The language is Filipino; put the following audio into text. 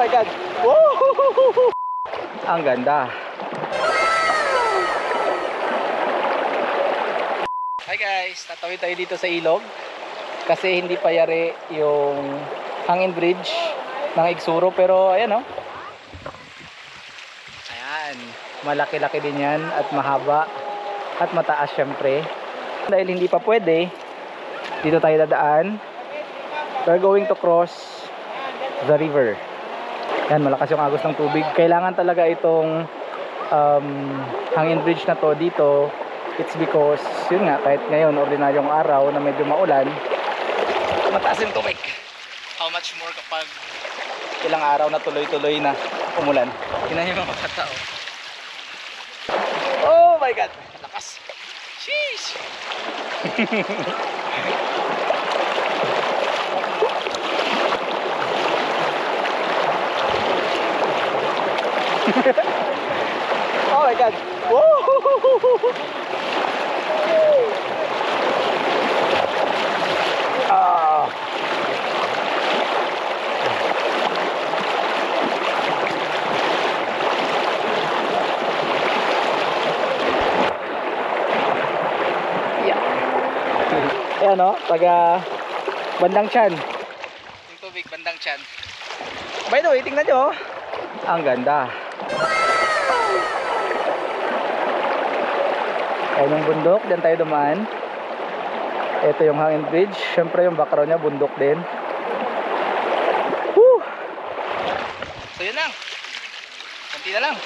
my God! Woo! Ang ganda. Hi guys, tatawid tayo dito sa ilog kasi hindi pa yari yung hangin bridge ng Igsuro pero ayan oh. Ayan, malaki-laki din yan at mahaba at mataas syempre. Dahil hindi pa pwede, dito tayo dadaan. We're going to cross the river. Yan, malakas yung agos ng tubig. Kailangan talaga itong um, hangin bridge na to dito. It's because, yun nga, kahit ngayon, ordinaryong araw na medyo maulan, mataas yung tubig. How much more kapag ilang araw na tuloy-tuloy na umulan. Tingnan niyo mga katao. Oh my God! Lakas! Sheesh! oh my God! Woo! Ah! Yeah. Ayan o, taga bandang tiyan. Yung tubig, bandang tiyan. By the way, tingnan nyo. oh. Ang ganda. Ayan yung bundok, diyan tayo dumaan. Ito yung hangin bridge. Siyempre yung background niya, bundok din. Woo! So yun lang. Kunti na lang.